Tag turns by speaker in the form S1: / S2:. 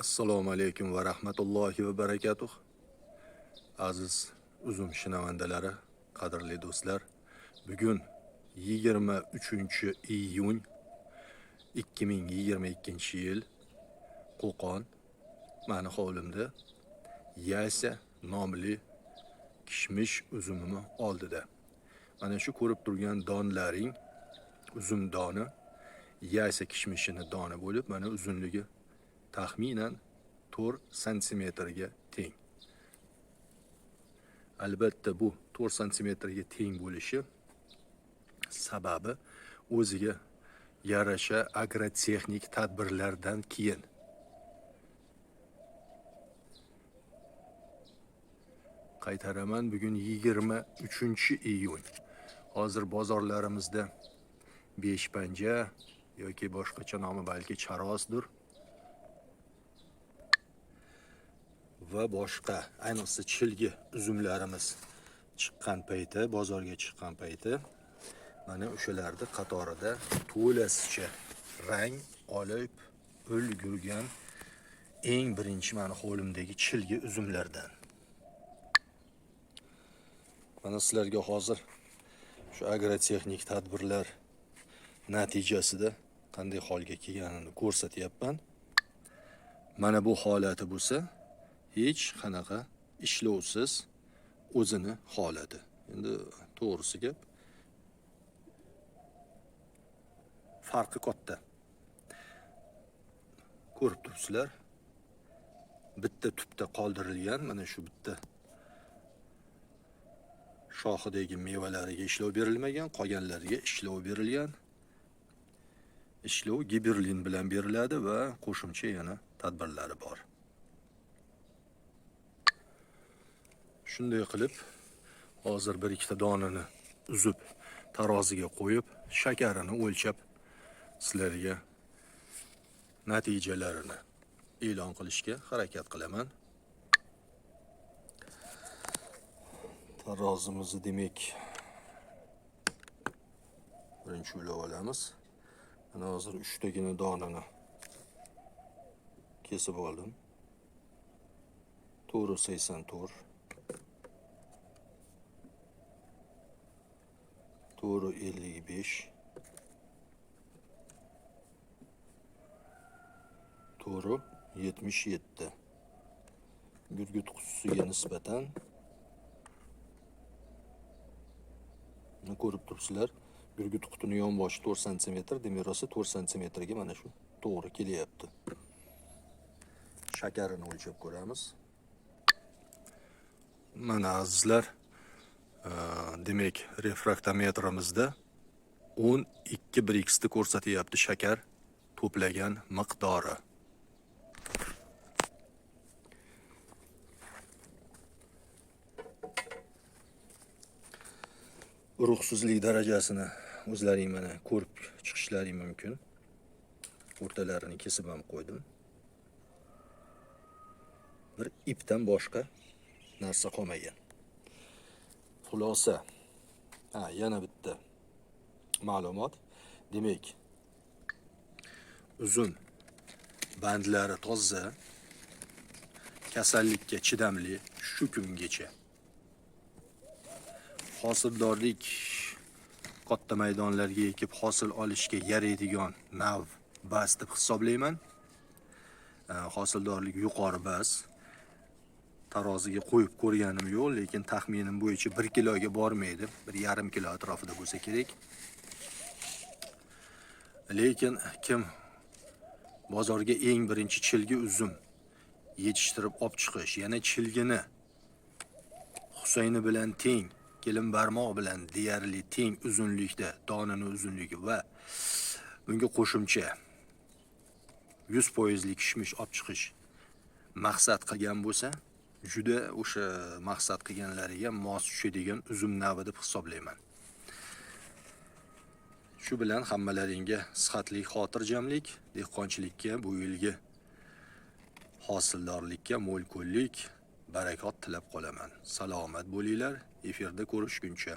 S1: assalomu alaykum va rahmatullohi va barakatuh. Aziz uzum shinavandalari qadrli do'stlar bugun 23 iyun 2022 yil qo'qon mani hovlimda yasa nomli kishmish uzumimi oldida. Mana shu ko'rib turgan donlaring uzum doni yaysa kishmishini doni bo'lib mana uzunligi taxminan 4 santimetrga teng. Albatta bu 4 santimetrga teng bo'lishi sababi o'ziga yarasha agrotexnik tadbirlardan keyin. Qaytaraman bugun 23 iyun. Hozir bozorlarimizda besh panja yoki boshqacha nomi balki charosdir. Va boshqa ayniqsa chilgi uzumlarimiz chiqqan payti bozorga chiqqan payti. Mana o'shalarni qatorida to'lasicha rang olib ulgurgan eng birinchi mani qo'limdagi chilgi uzumlardan. Mana sizlarga hozir shu agrotexnik tadbirlar natijasida qanday holga kelganini ko'rsatyapman. Mana bu holati bo'lsa hech qanaqa ishlovsiz o'zini holati. Endi to'g'risi gap. Farqi katta. Ko'rib turibsizlar bitta tubda qoldirilgan mana shu bitta shoxidagi mevalariga ishlov berilmagan qolganlariga ishlov berilgan. Ishlov giberlin bilan beriladi va qo'shimcha yana tadbirlari bor. Shunday qilib hozir bir ikkita donini uzib taroziga qo'yib shakarini o'lchab sizlarga natijalarini e'lon qilishga harakat qilaman. Tarozimizni demak birinchi ulab olamiz. Mana hozir uchtagina donini kesib oldim. To'g'ri sakson to'rt to'g'ri yetmish yetti gurgut qutisiga nisbatan Mana ko'rib turibsizlar gurgut qutini yonboshi 4 santimetr demak rosa 4 santimetrga mana shu to'g'ri kelyapti shakarini o'lchab ko'ramiz mana azizlar Э, demak refraktometrimizda 12 briksni ko'rsatyapti shakar. To'plagan miqdori. Urug'sizlik darajasini o'zlaring mana ko'rib chiqishlaring mumkin. O'rtalarini kesib ham qo'ydim. Bir ipdan boshqa narsa qolmagan. Xulosa. Ha yana bitta ma'lumot. Demak uzum bandlari toza kasallikka chidamli shu kungacha. Hosildorlik katta maydonlarga ekib hosil olishga yaraydigan nav bas deb hisoblayman. Hosildorlik yuqori bas taroziga qo'yib ko'rganim yo'q lekin taxminim bo'yicha bir kiloga bormaydi. Bir yarim kilo atrofida bo'lsa kerak. Lekin kim? Bozorga eng birinchi chilgi uzum yetishtirib olib chiqish yana chilgini husayni bilan teng kelin barmoq bilan deyarli teng uzunlikda donini uzunligi va bunga qo'shimcha 100 foizli kishmish olib chiqish maqsad qilgan bo'lsa juda o'sha maqsad qilganlariga mos tushadigan uzum navi deb hisoblayman. Shu bilan hammalaringga sihatli xotirjamlik dehqonchilikka bu yilgi hosildorlikka mo'l ko'llik barakot tilab qolaman. Salomat bo'linglar efirda ko'rishguncha.